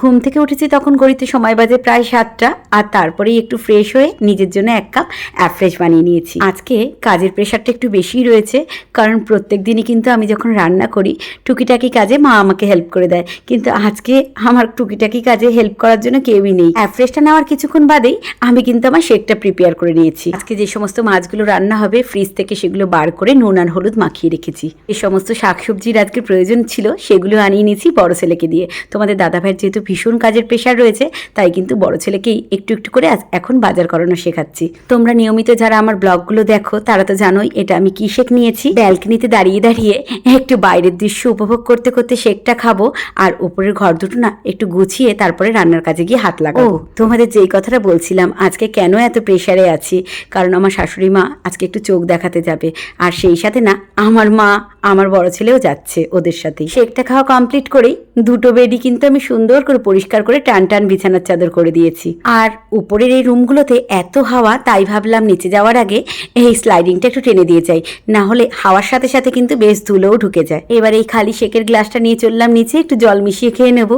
ঘুম থেকে উঠেছি তখন গড়িতে সময় বাজে প্রায় সাতটা, আর তারপরেই একটু ফ্রেশ হয়ে নিজের জন্য এক কাপ অ্যাফ্রেশ বানিয়ে নিয়েছি। আজকে কাজের প্রেশারটা একটু বেশিই রয়েছে, কারণ প্রত্যেক দিনই কিন্তু আমি যখন রান্না করি, টুকিটাকি কাজে মা আমাকে হেল্প করে দেয়। কিন্তু আজকে আমার টুকিটাকি কাজে হেল্প করার জন্য কেউই নেই। অ্যাফ্রেশটা নেওয়ার কিছুক্ষণ বাদেই আমি কিন্তু আমার শেকটা প্রিপেয়ার করে নিয়েছি। আজকে যে সমস্ত মাছগুলো রান্না হবে ফ্রিজ থেকে সেগুলো বার করে নুন আর হলুদ মাখিয়ে রেখেছি। এই সমস্ত শাকসবজির আজকে প্রয়োজন ছিল, সেগুলো আনিয়ে নিয়েছি বড় ছেলেকে দিয়ে। তোমাদের দাদা ভাইয়ের যেহেতু ভীষণ কাজের প্রেশার রয়েছে, তাই কিন্তু বড় ছেলেকেই একটু একটু করে এখন বাজার করানো শেখাচ্ছি। তোমরা নিয়মিত যারা আমার ব্লগগুলো দেখো, তারা তো জানোই এটা আমি কি শেক নিয়েছি। ব্যালকনিতে দাঁড়িয়ে দাঁড়িয়ে একটু বাইরের দৃশ্য উপভোগ করতে করতে শেকটা খাব, আর উপরের ঘর দুটো না একটু গুছিয়ে তারপরে রান্নার কাজে গিয়ে হাত লাগাবো। তোমাদের যেই কথাটা বলছিলাম, আজকে কেন এত প্রেশারে আছি? কারণ আমার শাশুড়ি মা আজকে একটু চোখ দেখাতে যাবে, আর সেই সাথে না আমার মা, আমার বড় ছেলেও যাচ্ছে ওদের সাথেই। শেকটা খাওয়া কমপ্লিট করেই দুটো বেডি কিন্তু আমি সুন্দর করে পরিষ্কার করে টান টান বিছানার চাদর করে দিয়েছি। আর উপরের এই রুমগুলোতে এত হাওয়া, তাই ভাবলাম নিচে যাওয়ার আগে এই স্লাইডিংটা একটু টেনে দিয়ে যাই। না হলে হাওয়ার সাথে সাথে কিন্তু বেশ ধুলোও ঢুকে যায়। এবার এই খালি শেকের গ্লাসটা নিয়ে চললাম নিচে, একটু জল মিশিয়ে খেয়ে নেব।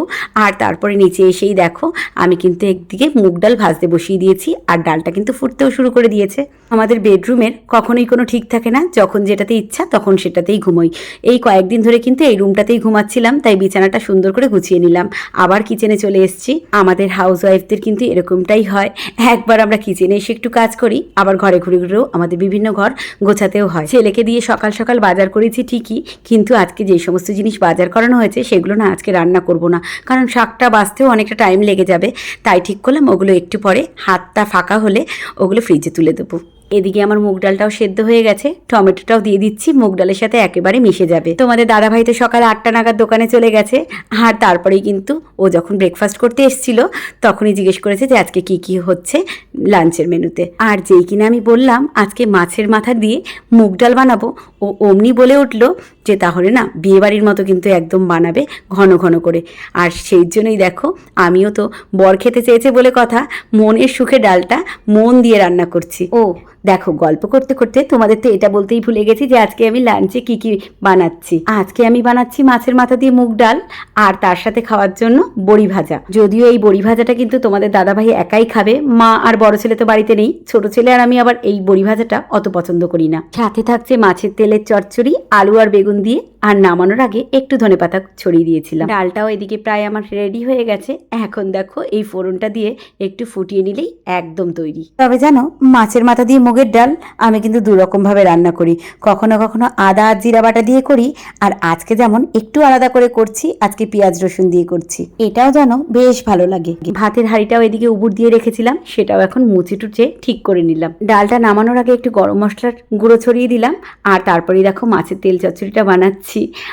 আর তারপরে নিচে এসেই দেখো, আমি কিন্তু একদিকে মুগ ডাল ভাজতে বসিয়ে দিয়েছি, আর ডালটা কিন্তু ফুটতেও শুরু করে দিয়েছে। আমাদের বেডরুমের কখনোই কোনো ঠিক থাকে না, যখন যেটাতে ইচ্ছা তখন সেটাতেই ঘুমোই। এই কয়েকদিন ধরে কিন্তু এই রুমটাতেই ঘুমাচ্ছিলাম, তাই বিছানাটা সুন্দর করে গুছিয়ে নিলাম। আবার কিচেনে চলে এসেছি। আমাদের হাউস ওয়াইফদের কিন্তু এরকমটাই হয়। একবার আমরা কিচেনে এসে একটু কাজ করি, আবার ঘরে ঘুরে ঘুরেও আমাদের বিভিন্ন ঘর গোছাতেও হয়। ছেলেকে দিয়ে সকাল সকাল বাজার করেছি ঠিকই, কিন্তু আজকে যে সমস্ত জিনিস বাজার করানো হয়েছে, সেগুলো না আজকে রান্না করব না। কারণ শাকটা বাঁচতেও অনেকটা টাইম লেগে যাবে। তাই ঠিক করলাম, ওগুলো একটু পরে হাতটা ফাঁকা হলে ওগুলো ফ্রিজে তুলে দেবো। এদিকে আমার মুগ ডালটাও সেদ্ধ হয়ে গেছে, টমেটোটাও দিয়ে দিচ্ছি, মুগ ডালের সাথে একেবারে মিশে যাবে। তোমাদের দাদা ভাই তো সকাল আটটা নাগাদ দোকানে চলে গেছে, আর তারপরেই কিন্তু ও যখন ব্রেকফাস্ট করতে এসেছিল, তখনই জিজ্ঞেস করেছে যে আজকে কি কি হচ্ছে লাঞ্চের মেনুতে। আর যেই কিনা আমি বললাম, আজকে মাছের মাথা দিয়ে মুগ ডাল বানাবো, ও অমনি বলে উঠল যে তাহলে না, বিয়েবাড়ির মতো কিন্তু একদম বানাবে ঘন ঘন করে। আর সেই জন্যই দেখো, আমিও তো বর খেতে চেয়েছে বলে কথা, মনের সুখে ডালটা মন দিয়ে রান্না করছি। ও দেখো, গল্প করতে করতে তোমাদের তো এটা বলতেই ভুলে গেছি যে আজকে আমি লাঞ্চে কি কি বানাচ্ছি। আজকে আমি বানাচ্ছি মাছের মাথা দিয়ে মুগ ডাল আর তার সাথে খাওয়ার জন্য বড়ি ভাজা। যদিও এই বড়ি ভাজাটা কিন্তু তোমাদের দাদাভাই একাই খাবে, মা আর বড় ছেলে তো বাড়িতে নেই, ছোট ছেলে আর আমি আবার এই বড়ি ভাজাটা অত পছন্দ করি না। সাথে থাকছে মাছের তেলের চচ্চড়ি, আলু আর বেগুন দিয়ে আর নামানোর আগে একটু ধনেপাতা ছড়িয়ে দিয়েছিলাম। ডালটাও এদিকে প্রায় আমার রেডি হয়ে গেছে। এখন দেখো এই ফোড়নটা দিয়ে একটু ফুটিয়ে নিলেই একদম তৈরি। তবে জানো, মাছের মাথা দিয়ে মুগের ডাল আমি কিন্তু দুরকমভাবে রান্না করি। কখনো কখনো আদা আর জিরা বাটা দিয়ে করি। আর আজকে যেমন একটু আলাদা করে করছি, আজকে পেঁয়াজ রসুন দিয়ে করছি। এটাও যেন বেশ ভালো লাগে। ভাতের হাঁড়িটাও এদিকে উবুর দিয়ে রেখেছিলাম, সেটাও এখন মুছে টুচে ঠিক করে নিলাম। ডালটা নামানোর আগে একটু গরম মশলার গুঁড়ো ছড়িয়ে দিলাম। আর তারপরেই দেখো মাছের তেল চচ্চড়িটা বানাচ্ছি।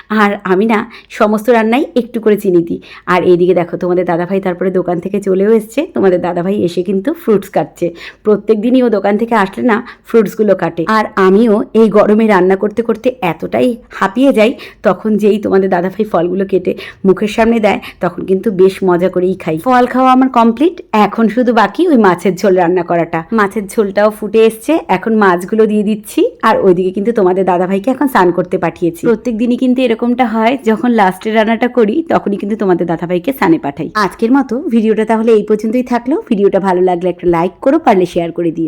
আর আমি না সমস্ত রান্নাই একটু করে চিনি দিই। আর এইদিকে দেখো, তোমাদের দাদাভাই তারপরে দোকান থেকে চলেও এসছে। তোমাদের দাদাভাই এসে কিন্তু ফ্রুটস কাটছে। প্রত্যেক দিনই ও দোকান থেকে আসলে না ফ্রুটসগুলো কাটে। আর আমিও এই গরমে রান্না করতে করতে এতটাই হাঁপিয়ে যাই, তখন যেই তোমাদের দাদাভাই ফলগুলো কেটে মুখের সামনে দেয়, তখন কিন্তু বেশ মজা করেই খাই। ফল খাওয়া আমার কমপ্লিট এখন শুধু বাকি ওই মাছের ঝোল রান্না করাটা। মাছের ঝোলটাও ফুটে এসছে। এখন মাছগুলো দিয়ে দিচ্ছি। আর ওইদিকে কিন্তু তোমাদের দাদাভাইকে এখন স্নান করতে পাঠিয়েছি। প্রত্যেক দিনই কিন্তু এরকমটা হয়, যখন লাস্টের রান্নাটা করি, তখনই কিন্তু তোমাদের দাদাভাইকে স্নানে পাঠাই। আজকের মতো ভিডিওটা তাহলে এই পর্যন্তই থাকল। ভিডিওটা ভালো লাগলে একটা লাইক করো, পারলে শেয়ার করে দিও।